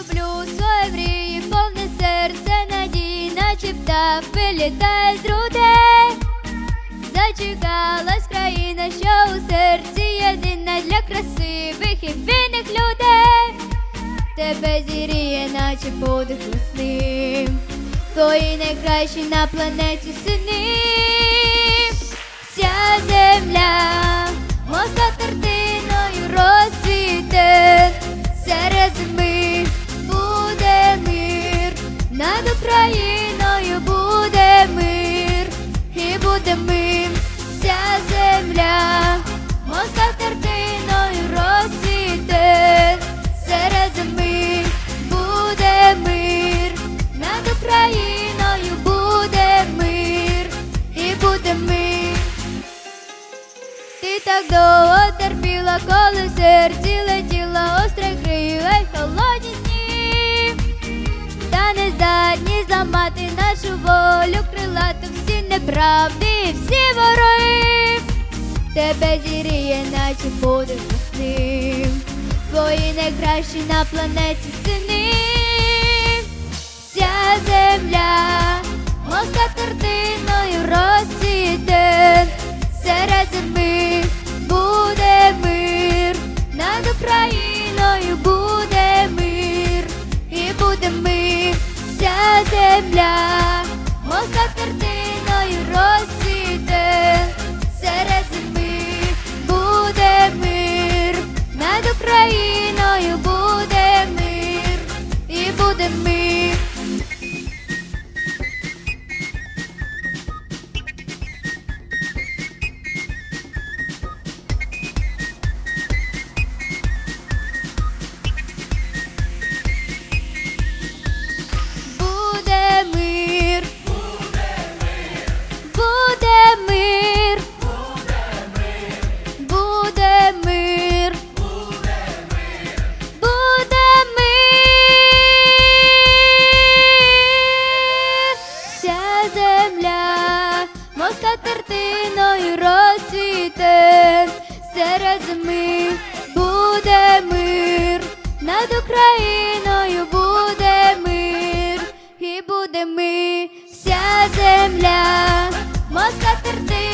Люблю свої мрії, повне серце надії, наче птах вилітає з грудей. Зачекалась країна, що у серці єдина для красивих і вільних людей. Тебе зіріє, наче подих весни, твої найкращі на планеті сини. Вся земля, і буде мир, вся земля, моста картиною розцвіте, серед зими буде мир, над Україною буде мир, і буде мир. Ти так довго терпіла, коли в серці летіла остре крила й холодні дні, та не здатні зламати нашу волю, крилату всі неправди, всі вороги. Тебе зіріє, наче подих весни, твої найкращі на планеті сини. Вся земля, моска картиною розцвіте, серед зими буде мир, над Україною буде мир, і буде мир, земля, зими. Буде мир, над Україною буде мир, і буде ми вся земля, моска картиною